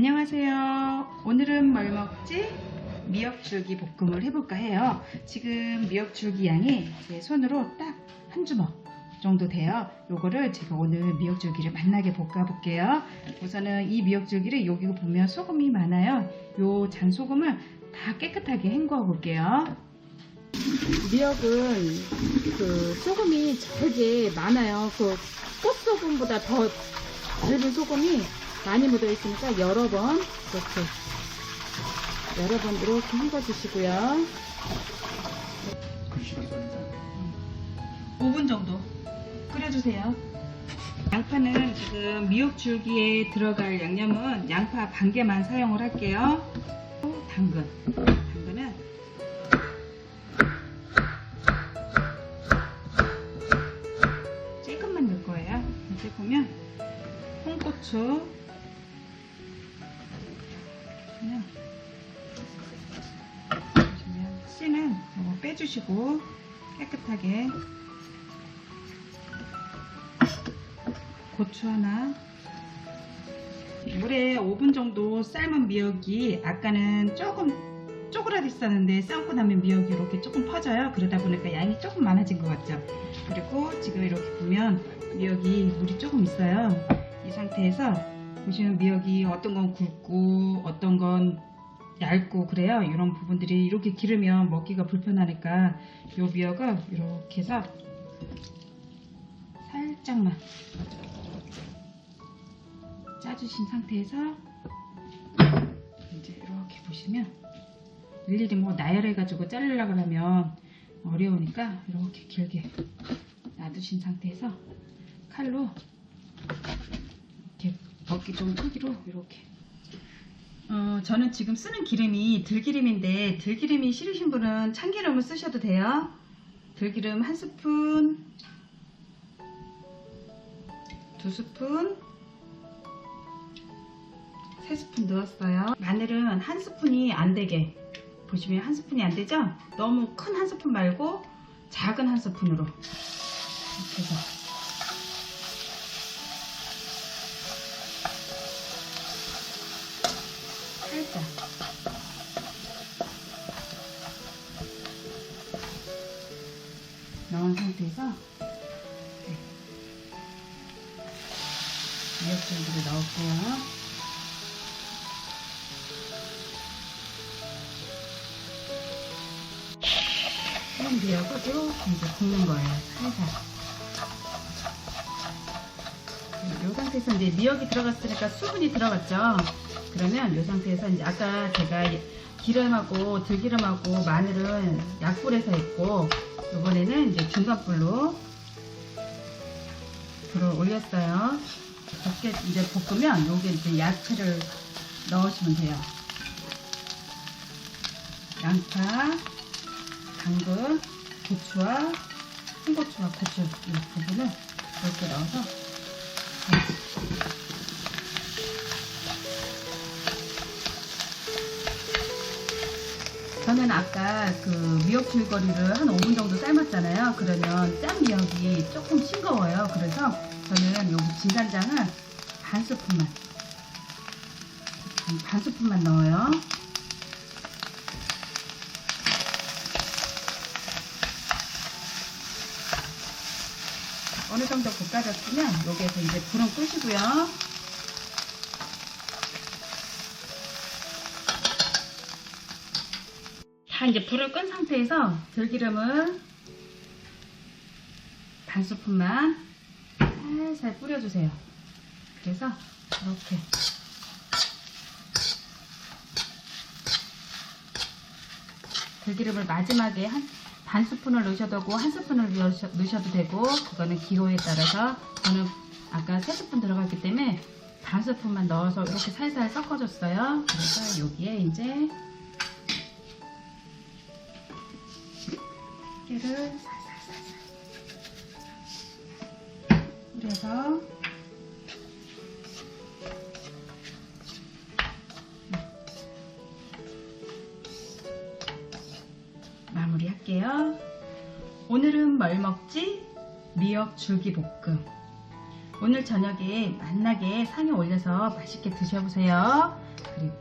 안녕하세요. 오늘은 뭘 먹지? 미역줄기 볶음을 해볼까 해요. 지금 미역줄기 양이 제 손으로 딱 한 주먹 정도 돼요. 요거를 제가 오늘 미역줄기를 맛나게 볶아 볼게요. 우선은 이 미역줄기를 여기 보면 소금이 많아요. 요 잔소금을 다 깨끗하게 헹궈 볼게요. 미역은 그 소금이 되게 많아요. 그 꽃소금보다 더 얇은 소금이 많이 묻어 있으니까 여러 번 이렇게 여러 번 이렇게 헹궈 주시고요. 글씨가 써있다. 5분 정도 끓여주세요. 양파는 지금 미역줄기에 들어갈 양념은 양파 반 개만 사용을 할게요. 당근. 당근은 조금만 넣을 거예요. 이렇게 보면 홍고추 이거 빼주시고 깨끗하게 고추 하나. 물에 5분 정도 삶은 미역이 아까는 조금 쪼그라들었었는데 삶고 나면 미역이 이렇게 조금 퍼져요. 그러다 보니까 양이 조금 많아진 것 같죠. 그리고 지금 이렇게 보면 미역이 물이 조금 있어요. 이 상태에서 보시면 미역이 어떤 건 굵고 어떤 건 얇고 그래요 이런 부분들이 이렇게 기르면 먹기가 불편하니까 요 미역을 이렇게 해서 살짝만 짜주신 상태에서 이제 이렇게 보시면 일일이 뭐 나열해 가지고 자르려고 하면 어려우니까 이렇게 길게 놔두신 상태에서 칼로 이렇게 먹기 좀 크기로 이렇게 어, 저는 지금 쓰는 기름이 들기름인데 들기름이 싫으신 분은 참기름을 쓰셔도 돼요. 들기름 한 스푼 두 스푼 세 스푼 넣었어요. 마늘은 한 스푼이 안 되게. 보시면 한 스푼이 안 되죠? 너무 큰 한 스푼 말고 작은 한 스푼으로. 이렇게 해서 넣은 상태에서 네. 미역줄기를 미역을 이렇게 이제 볶는 거예요. 살살. 이 상태에서 이제 미역이 들어갔으니까 수분이 들어갔죠. 그러면 이 상태에서 이제 아까 제가 기름하고 들기름하고 마늘은 약불에서 했고 이번에는 이제 중간불로 불을 올렸어요. 이렇게 이제 볶으면 여기 이제 야채를 넣으시면 돼요. 양파, 당근, 고추와 홍고추와 고추 이 부분을 이렇게 넣어서 저는 아까 그 미역 줄거리를 한 5분 정도 삶았잖아요. 그러면 짠 미역이 조금 싱거워요. 그래서 저는 여기 진간장을 반 스푼만 반 스푼만 넣어요. 어느 정도 볶아졌으면 여기에서 이제 불은 끄시고요. 다 이제 불을 끈 상태에서 들기름을 반 스푼만 살살 뿌려주세요. 그래서 이렇게 들기름을 마지막에 한 반 스푼을 넣으셔도 되고 한 스푼을 넣으셔, 넣으셔도 되고 그거는 기호에 따라서 저는 아까 세 스푼 들어갔기 때문에 반 스푼만 넣어서 이렇게 살살 섞어줬어요. 그래서 여기에 이제 깨를 살살살살 뿌려서 마무리 할게요. 오늘은 뭘 먹지? 미역 줄기볶음. 오늘 저녁에 맛나게 상에 올려서 맛있게 드셔보세요. 그리고